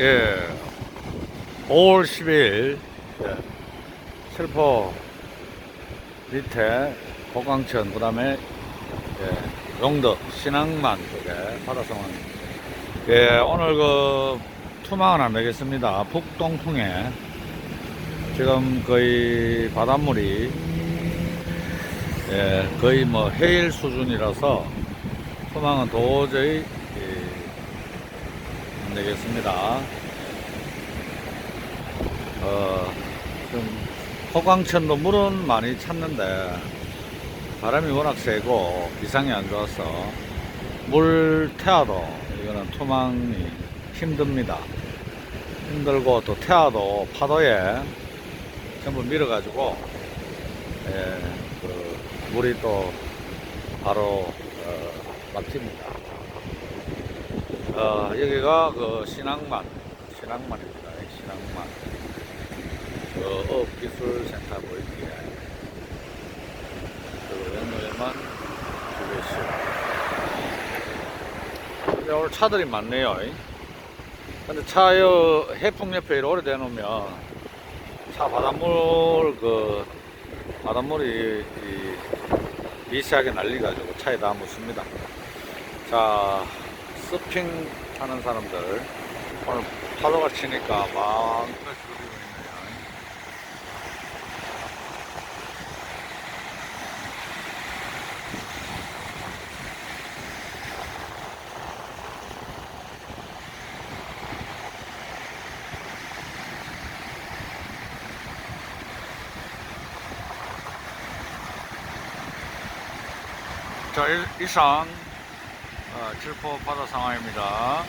예, 5월 10일 예, 칠포 밑에 고강천 그 다음에 예, 용덕 신앙만 쪽에 바다 상황. 예, 오늘 그 투망을 안 되겠습니다. 북동풍에 지금 거의 바닷물이 예, 거의 뭐 해일 수준이라서 투망은 도저히 되겠습니다. 어, 좀 호광천도 물은 많이 찼는데 바람이 워낙 세고 기상이 안 좋아서 물 태아도 이거는 투망이 힘듭니다. 힘들고 또 태아도 파도에 전부 밀어가지고 예, 그 물이 또 바로 어, 막힙니다. 어, 여기가 그 신앙만, 신앙만입니다. 이 신앙만. 그 어업기술센터 보이기에. 연로에만 주베시. 근데 오늘 차들이 많네요. 이. 근데 차, 요, 해풍 옆에 이렇게 오래 대놓으면 차 바닷물, 그, 바닷물이 이, 미세하게 날리가지고 차에 다 묻습니다. 자, 서핑 하는 사람들 오늘 파도가 치니까 막. 자, 일- 이상 어, 칠포 바다 상황입니다.